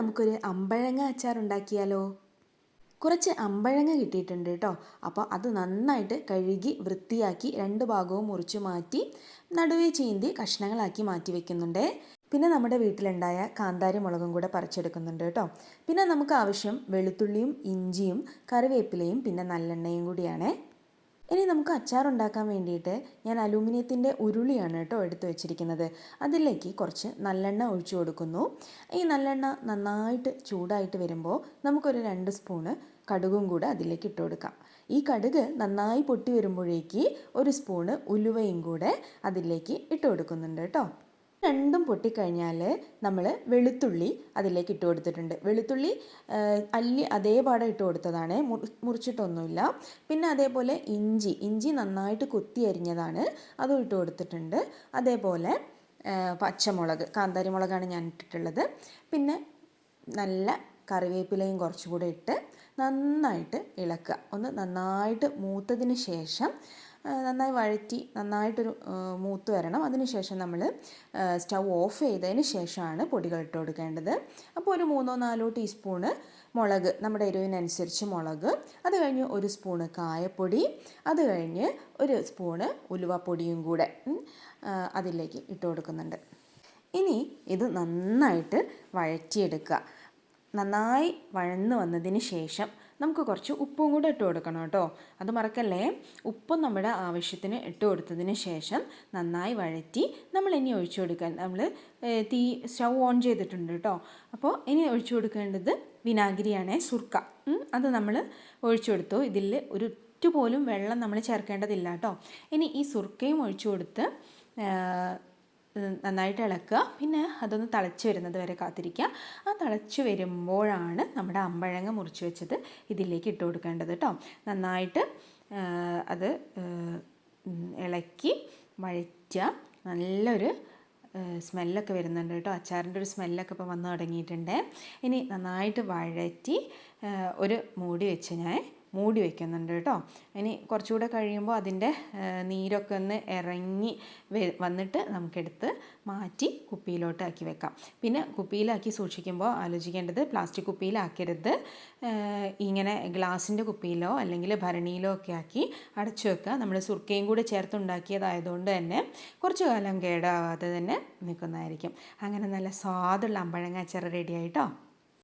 നമുക്കൊരു അമ്പഴങ്ങ അച്ചാർ ഉണ്ടാക്കിയാലോ? കുറച്ച് അമ്പഴങ്ങ കിട്ടിയിട്ടുണ്ട് കേട്ടോ. അപ്പോൾ അത് നന്നായിട്ട് കഴുകി വൃത്തിയാക്കി രണ്ട് ഭാഗവും മുറിച്ച് മാറ്റി നടുവേ ചീന്തി കഷ്ണങ്ങളാക്കി മാറ്റി വെക്കുന്നുണ്ട്. പിന്നെ നമ്മുടെ വീട്ടിലുണ്ടായ കാന്താരി മുളകും കൂടെ പറിച്ചെടുക്കുന്നുണ്ട് കേട്ടോ. പിന്നെ നമുക്ക് ആവശ്യം വെളുത്തുള്ളിയും ഇഞ്ചിയും കറിവേപ്പിലയും പിന്നെ നല്ലെണ്ണയും കൂടിയാണ്. ഇനി നമുക്ക് അച്ചാർ ഉണ്ടാക്കാൻ വേണ്ടിയിട്ട് ഞാൻ അലൂമിനിയത്തിന്റെ ഉരുളിയാണ് കേട്ടോ എടുത്തു വെച്ചിരിക്കുന്നത്. അതിലേക്ക് കുറച്ച് നല്ലെണ്ണ ഒഴിച്ചു കൊടുക്കുന്നു. ഈ നല്ലെണ്ണ നന്നായിട്ട് ചൂടായിട്ട് വരുമ്പോൾ നമുക്കൊരു രണ്ട് സ്പൂണ് കടുകും കൂടെ അതിലേക്ക് ഇട്ട് കൊടുക്കാം. ഈ കടുക് നന്നായി പൊട്ടി വരുമ്പോഴേക്ക് ഒരു സ്പൂണ് ഉലുവയും കൂടെ അതിലേക്ക് ഇട്ട് കൊടുക്കുന്നുണ്ട് കേട്ടോ. രണ്ടും പൊട്ടിക്കഴിഞ്ഞാൽ നമ്മൾ വെളുത്തുള്ളി അതിലേക്ക് ഇട്ട് കൊടുത്തിട്ടുണ്ട്. വെളുത്തുള്ളി അല്ലി അതേപാടെ ഇട്ട് കൊടുത്തതാണ്. മുറിച്ചിട്ടൊന്നുമില്ല. പിന്നെ അതേപോലെ ഇഞ്ചി ഇഞ്ചി നന്നായിട്ട് കൊത്തി അരിഞ്ഞതാണ്. അതും ഇട്ട് കൊടുത്തിട്ടുണ്ട്. അതേപോലെ പച്ചമുളക് കാന്താരി മുളകാണ് ഞാൻ ഇട്ടിട്ടുള്ളത്. പിന്നെ നല്ല കറിവേപ്പിലയും കുറച്ചുകൂടെ ഇട്ട് നന്നായിട്ട് ഇളക്കുക. ഒന്ന് നന്നായിട്ട് മൂത്തതിന് ശേഷം നന്നായി വഴറ്റി നന്നായിട്ടൊരു മൂത്ത് വരണം. അതിനുശേഷം നമ്മൾ സ്റ്റൗ ഓഫ് ചെയ്തതിന് ശേഷമാണ് പൊടികൾ ഇട്ട് കൊടുക്കേണ്ടത്. അപ്പോൾ ഒരു മൂന്നോ നാലോ ടീസ്പൂണ് മുളക് നമ്മുടെ എരിവിനനുസരിച്ച് മുളക് അത് കഴിഞ്ഞ് ഒരു സ്പൂണ് കായപ്പൊടി അത് കഴിഞ്ഞ് ഒരു സ്പൂണ് ഉലുവപ്പൊടിയും കൂടെ അതിലേക്ക് ഇട്ട് കൊടുക്കുന്നുണ്ട്. ഇനി ഇത് നന്നായിട്ട് വഴറ്റിയെടുക്കുക. നന്നായി വഴന്ന് വന്നതിന് ശേഷം നമുക്ക് കുറച്ച് ഉപ്പും കൂടെ ഇട്ട് കൊടുക്കണം കേട്ടോ. അത് മറക്കല്ലേ? ഉപ്പും നമ്മുടെ ആവശ്യത്തിന് ഇട്ട് കൊടുത്തതിന് ശേഷം നന്നായി വഴറ്റി നമ്മൾ ഇനി ഒഴിച്ചു കൊടുക്കാൻ നമ്മൾ തീ സ്റ്റൗ ഓൺ ചെയ്തിട്ടുണ്ട് കേട്ടോ. അപ്പോൾ ഇനി ഒഴിച്ചു കൊടുക്കേണ്ടത് വിനാഗിരിയാണ് സുർക്ക. അത് നമ്മൾ ഒഴിച്ചു കൊടുത്തു. ഇതിൽ ഒരു പോലും വെള്ളം നമ്മൾ ചേർക്കേണ്ടതില്ല കേട്ടോ. ഇനി ഈ സുർക്കയും ഒഴിച്ചു കൊടുത്ത് നന്നായിട്ട് ഇളക്കുക. പിന്നെ അതൊന്ന് തിളച്ച് വരുന്നത് വരെ കാത്തിരിക്കുക. ആ തിളച്ച് വരുമ്പോഴാണ് നമ്മുടെ അമ്പഴങ്ങ മുറിച്ച് വെച്ചത് ഇതിലേക്ക് ഇട്ട് കൊടുക്കേണ്ടത് കേട്ടോ നന്നായിട്ട് അത് ഇളക്കി വഴറ്റുക. നല്ലൊരു സ്മെല്ലൊക്കെ വരുന്നുണ്ട് കേട്ടോ അച്ചാറിന്റെ ഒരു സ്മെല്ലൊക്കെ ഇപ്പോൾ വന്ന് തുടങ്ങിയിട്ടുണ്ട്. ഇനി നന്നായിട്ട് വഴറ്റി ഒരു മൂടി വെച്ച് ഞാൻ മൂടി വയ്ക്കുന്നുണ്ട് കേട്ടോ. ഇനി കുറച്ചുകൂടെ കഴിയുമ്പോൾ അതിന്റെ നീരൊക്കെ ഒന്ന് ഇറങ്ങി വന്നിട്ട് നമുക്കെടുത്ത് മാറ്റി കുപ്പിയിലോട്ട് ആക്കി വെക്കാം. പിന്നെ കുപ്പിയിലാക്കി സൂക്ഷിക്കുമ്പോൾ ആലോചിക്കേണ്ടത് പ്ലാസ്റ്റിക് കുപ്പിയിലാക്കരുത്. ഇങ്ങനെ ഗ്ലാസിന്റെ കുപ്പിയിലോ അല്ലെങ്കിൽ ഭരണിയിലോ ഒക്കെ ആക്കി അടച്ചു വെക്കുക. നമ്മൾ സുർക്കയും കൂടെ ചേർത്തുണ്ടാക്കിയതായതുകൊണ്ട് തന്നെ കുറച്ചു കാലം കേടാവാതെ തന്നെ നിൽക്കുന്നതായിരിക്കും. അങ്ങനെ നല്ല സ്വാദുള്ള അമ്പഴങ്ങ റെഡിയായിട്ടോ